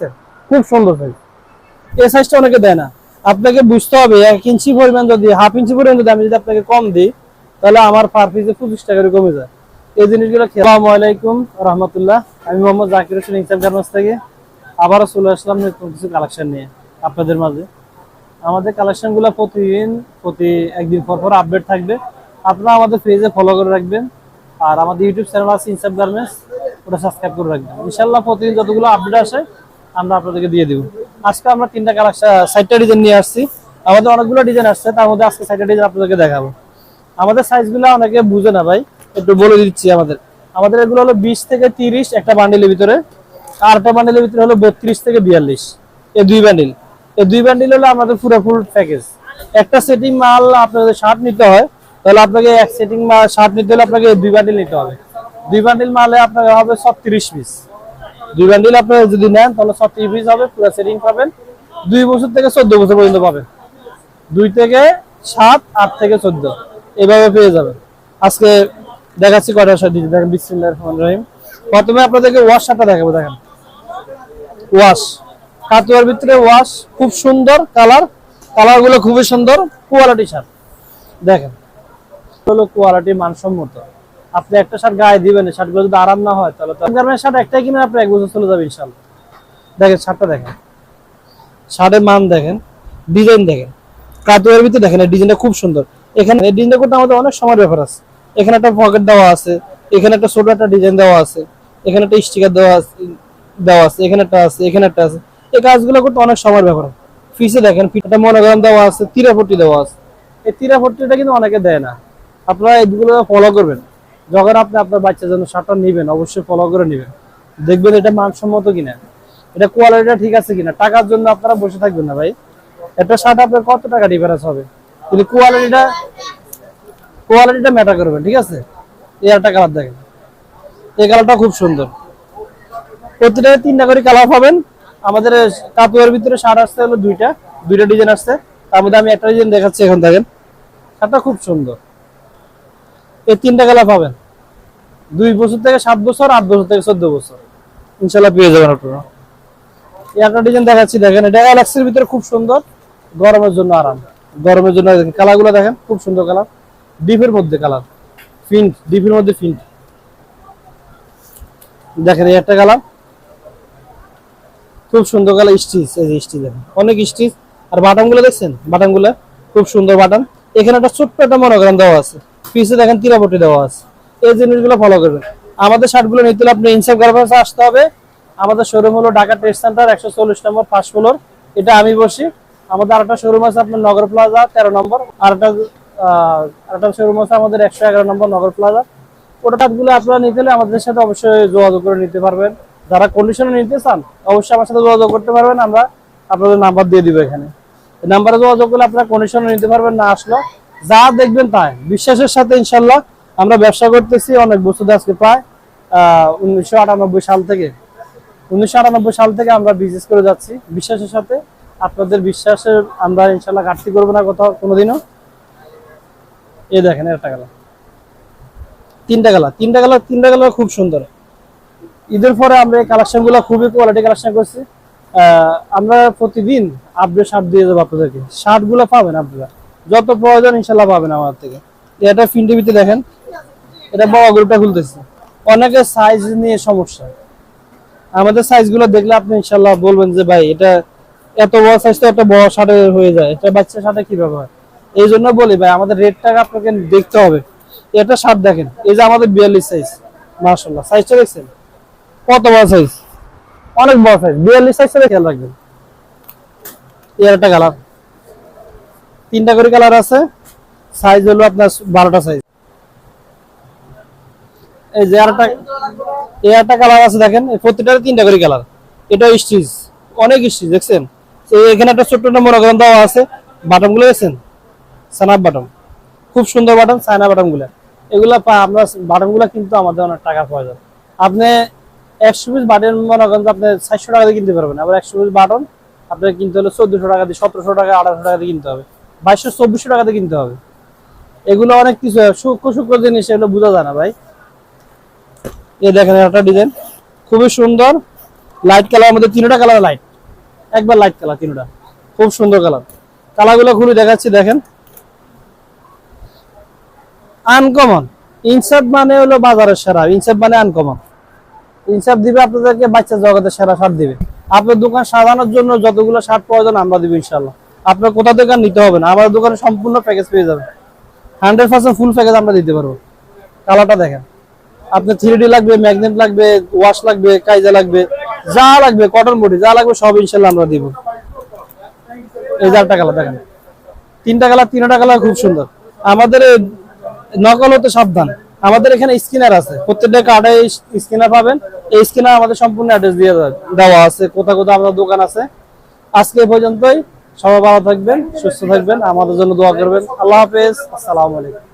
দেখছেন খুব সুন্দর সাইজ এই সাইজটা অনেকে দেয় না। আপনাকে বুঝতে হবে, এক ইঞ্চি পরিমাণ যদি হাফ ইঞ্চি পরিমাণ যদি আমি যদি আপনাকে কম দিই, তাহলে আমার পার পিসে পঁচিশ টাকা করে কমে যায়। এই জিনিসগুলো আসসালামু আলাইকুম, রহমতুল্লাহ। আমি মোহাম্মদ জাকির হোসেন ইনসাম গার্মেন্টস থেকে। আবারও চলে আসলাম নতুন কিছু কালেকশন নিয়ে আপনাদের মাঝে। আমাদের কালেকশনগুলো প্রতিদিন, প্রতি একদিন পর পর আপডেট থাকবে। আপনারা আমাদের পেজে ফলো করে রাখবেন। আর আমাদের ইউটিউব চ্যানেল আছে ইনসাফ গার্মেন্টস ওটা সাবস্ক্রাইব করে রাখবেন। ইনশাল্লাহ প্রতিদিন যতগুলো আপডেট আসে আমরা আপনাদেরকে দিয়ে দিব। আজকে আমরা তিনটা কালেকশন সাইটটা ডিজাইন নিয়ে আসছি। আমাদের অনেকগুলো ডিজাইন আসছে, তার মধ্যে আজকে সাইটটা ডিজাইন আপনাদেরকে দেখাবো। আমাদের সাইজগুলো অনেকে বুঝে না ভাই, একটু বলে দিচ্ছি আমাদের। আমাদের এগুলো হলো বিশ থেকে তিরিশ একটা বান্ডিলের ভিতরে। আর একটা বান্ডিলের ভিতরে হলো বত্রিশ থেকে বিয়াল্লিশ। এই দুই বান্ডিল এই দুই বান্ডিল হলো আমাদের পুরো ফুল প্যাকেজ একটা সেটিং মাল আপনাদের শার্ট নিতে হয়, তাহলে আপনাকে এক সেটিং মাল শার্ট নিতে হলে আপনাকে দুই বান্ডিল নিতে হবে। দুই বান্ডিল মালে আপনাকে হবে ছত্রিশ পিস দুই বান্ডিল আপনারা যদি নেন, তাহলে ছত্রিশ পিস হবে, পুরো সেটিং পাবেন। দুই বছর থেকে চোদ্দ বছর পর্যন্ত পাবেন। দুই থেকে সাত, আট থেকে চোদ্দ। এভাবে পেয়ে যাবেন। আজকে দেখাচ্ছি কয়টা শার্ট দিচ্ছি দেখেন, বিসমিল্লাহ রহমান রহিম। প্রথমে আপনাদেরকে ওয়াশ শার্টটা দেখাবো, দেখেন। ওয়াশ কাতুয়ার ভিতরে ওয়াশ খুব সুন্দর কালার কালারগুলো খুবই সুন্দর। কোয়ালিটি শার্ট দেখেন, হলো কোয়ালিটি মানসম্মত। আপনি একটা শার্ট গায়ে দিবেন শার্টগুলো যদি আরাম না হয়, তাহলে তো শার্ট একটাই কিনে আপনি এক বছর চলে যাবে ইনশাল্লাহ দেখেন শার্টটা দেখেন। শার্টের মান দেখেন ডিজাইন দেখেন। কাতুয়ার ভিতরে দেখেন ডিজাইনটা খুব সুন্দর। এখানে এই ডিজাইনটা করতে আমাদের অনেক সময় ব্যাপার আছে। এখানে একটা পকেট দেওয়া আছে, এখানে একটা ছোট একটা ডিজাইন দেওয়া আছে, এখানে একটা স্টিকার দেওয়া আছে দেওয়া আছে, এখানে একটা আছে, এখানে একটা আছে। এই কাজগুলো করতে অনেক সময় ব্যাপার। ফিসে দেখেন একটা মনোগ্রাম দেওয়া আছে, তিরাপট্টি দেওয়া আছে। এই তিরাপট্টিটা কিন্তু অনেকে দেয় না। আপনারা এইগুলো ফলো করবেন। যখন আপনি আপনার বাচ্চার জন্য শার্টটা নেবেন, অবশ্যই ফলো করে নেবেন। দেখবেন এটা মানসম্মত কিনা। এটা কোয়ালিটিটা ঠিক আছে কিনা। টাকার জন্য আপনারা বসে থাকবেন না ভাই। একটা শার্ট আপনার কত টাকা ডিফারেন্স হবে? কিন্তু কোয়ালিটিটা কোয়ালিটিটা ম্যাটার করবে, ঠিক আছে? এই একটা কালার দেখেন। এই কালারটা খুব সুন্দর। প্রতিটা তিনটা করে কালার পাবেন। আমাদের কাপুয়ের ভিতরে শার্ট আসছে হলো দুইটা। দুইটা ডিজাইন আসছে। তার মধ্যে আমি একটা ডিজাইন দেখাচ্ছি এখন, দেখেন। শার্টটা খুব সুন্দর। এই তিনটা কালার পাবেন। দুই বছর থেকে সাত বছর, আট বছর থেকে চোদ্দ বছর। ইনশাল্লাহ পেয়ে যাবেন আপনারা। এই একটা ডিজাইন দেখাচ্ছি, দেখেন, এটা গ্যালাক্সির ভিতরে খুব সুন্দর। গরমের জন্য আরাম। গরমের জন্য দেখেন, কালারগুলো দেখেন, খুব সুন্দর কালার। ডিপের মধ্যে কালার। ফিন্ট ডিপের মধ্যে ফিন্ট দেখেন, এই একটা কালার। খুব সুন্দর কালার স্টিচ এই যে স্টিচ দেখেন। অনেক স্টিচ আর বাটনগুলো দেখছেন? বাটনগুলো খুব সুন্দর বাটন। এখানে একটা ছোট্ট একটা মনোগ্রাম দেওয়া আছে। পিছে দেখেন তিরাপটি দেওয়া আছে। এই জিনিসগুলো ফলো করবেন। আমাদের শার্টগুলো নিতে হলে আপনি ইনসাফ গার্মেন্টস আসতে হবে। আমাদের শোরুম হলো ঢাকা টেস্ট সেন্টার একশো চল্লিশ নম্বর ফার্স্ট ফ্লোর এটা আমি বসি। আমাদের আরেকটা শোরুম আছে আপনার নগর প্লাজা তেরো নম্বর। আরেকটা আরেকটা শোরুম আছে আমাদের একশো এগারো নম্বর নগর প্লাজা ওটা কাজগুলো আপনারা নিতে হলে আমাদের সাথে অবশ্যই যোগাযোগ করে নিতে পারবেন। যারা কন্ডিশনে নিতে চান, অবশ্যই আমার সাথে যোগাযোগ করতে পারবেন। আমরা আপনাদের নাম্বার দিয়ে দিব এখানে। নাম্বারে যোগাযোগ করলে আপনারা কন্ডিশনে নিতে পারবেন না আসলো। যা দেখবেন তাই। বিশ্বাসের সাথে ইনশাল্লাহ আমরা ব্যবসা করতেছি অনেক বছর আজকে প্রায় উনিশশো আটানব্বই সাল থেকে। উনিশশো আটানব্বই সাল থেকে আমরা বিজনেস করে যাচ্ছি। বিশ্বাসের সাথে, আপনাদের বিশ্বাসের আমরা ইনশাল্লাহ ঘাটতি করব না কোথাও, কোনোদিনও। এই দেখেন, একটা কালার। তিনটা কালার, তিনটা গেলা তিনটা কালার খুব সুন্দর। ঈদের পরে আমরা এই কালেকশনগুলো খুবই কোয়ালিটি কালেকশন করছি। আমরা প্রতিদিন আপডেট শার্ট দিয়ে দেবো আপনাদেরকে। শার্টগুলো পাবেন আপনারা। যত প্রয়োজন ইনশাল্লাহ পাবেন আমার থেকে। এটা ফিনটিভিতে দেখেন। এটা বড় গ্রুপটা খুলতেছে। অনেকের সাইজ নিয়ে সমস্যা। আমাদের সাইজগুলো দেখলে আপনি ইনশাল্লাহ বলবেন যে, ভাই, এটা এত বড় সাইজ তো একটা বড় শার্টে হয়ে যায়। এটা বাচ্চা শার্টে কীভাবে হয় এই জন্য বলি, ভাই, আমাদের রেটটাকে আপনাকে দেখতে হবে। এটা শার্ট দেখেন। এই যে আমাদের বিয়াল্লিশ সাইজ মার্শাল্লাহ সাইজটা দেখছেন? কত বড় সাইজ অনেক বড় সাইজ বিয়াল্লিশ সাইজটা খেয়াল রাখবেন। এর একটা কালার তিনটা করে কালার আছে। সাইজ হলো আপনার বারোটা সাইজ এই যে আরেকটা, এই একটা কালার আছে দেখেন প্রত্যেকটারে তিনটা করে কালার এটা স্টিচ অনেক স্টিচ দেখছেন? এখানে একটা ছোট্ট একটা মনোগ্রাম দেওয়া আছে। বাটনগুলো দেখছেন সানাপ বাটন খুব সুন্দর বাটন সাইনা বাটনগুলো এগুলা আমরা বাটন কিন্তু আমাদের অনেক টাকা পাওয়া যায়। আপনি একশো পিস বাটন মনে করেন আপনি চারশো টাকা দিয়ে কিনতে পারবেন। আবার একশো পিস বাটন আপনার কিনতে হলে চোদ্দশো টাকা দিয়ে, সতেরোশো টাকা, আঠারোশো টাকা দিয়ে কিনতে হবে। বাইশশো, চব্বিশশো টাকা দিয়ে কিনতে হবে। এগুলো অনেক কিছু, সূক্ষ্ম সূক্ষ্ম জিনিস, এগুলো বোঝা যায় না ভাই। এ দেখেন একটা ডিজাইন খুবই সুন্দর। লাইট কালার মধ্যে তিনটা কালার লাইট একবার লাইট কালার তিনটা। খুব সুন্দর কালার কালারগুলো খুলে দেখাচ্ছি, দেখেন। আনকমন ইনসাফ মানে হলো বাজারের সেরা। ইনসাফ মানে আনকমন ইনসাফ দিবে আপনাদেরকে বাচ্চা জগতের সেরা শার্ট দিবে। আপনার দোকান সাজানোর জন্য যতগুলো শার্ট প্রয়োজন, আমরা দিব ইনশাল্লাহ আপনার কোথা থেকে নিতে হবে না। আমাদের দোকানে সম্পূর্ণ প্যাকেজ পেয়ে যাবেন। হান্ড্রেড পার্সেন্ট ফুল প্যাকেজ আমরা দিতে পারব। কালারটা দেখেন। আপনার থ্রিডি লাগবে ম্যাগনেট লাগবে ওয়াশ লাগবে, কাইজা লাগবে, যা লাগবে কটন বডি যা লাগবে, সব ইনশাল্লাহ আমরা দিব। এই একটা কালার দেখেন। তিনটা কালার তিনটা কালার খুব সুন্দর। আমাদের নকল হতে সাবধান। আমাদের এখানে স্ক্যানার আছে। প্রত্যেকটা কার্ডে স্ক্যানার পাবেন। এই স্ক্যানার আমাদের সম্পূর্ণ অ্যাড্রেস দিয়ে দেওয়া- আছে। কোথাও কোথাও আমাদের দোকান আছে। আজকে পর্যন্তই। সবাই ভালো থাকবেন, সুস্থ থাকবেন। আমাদের জন্য দোয়া করবেন। আল্লাহ হাফেজ। আসসালামু আলাইকুম।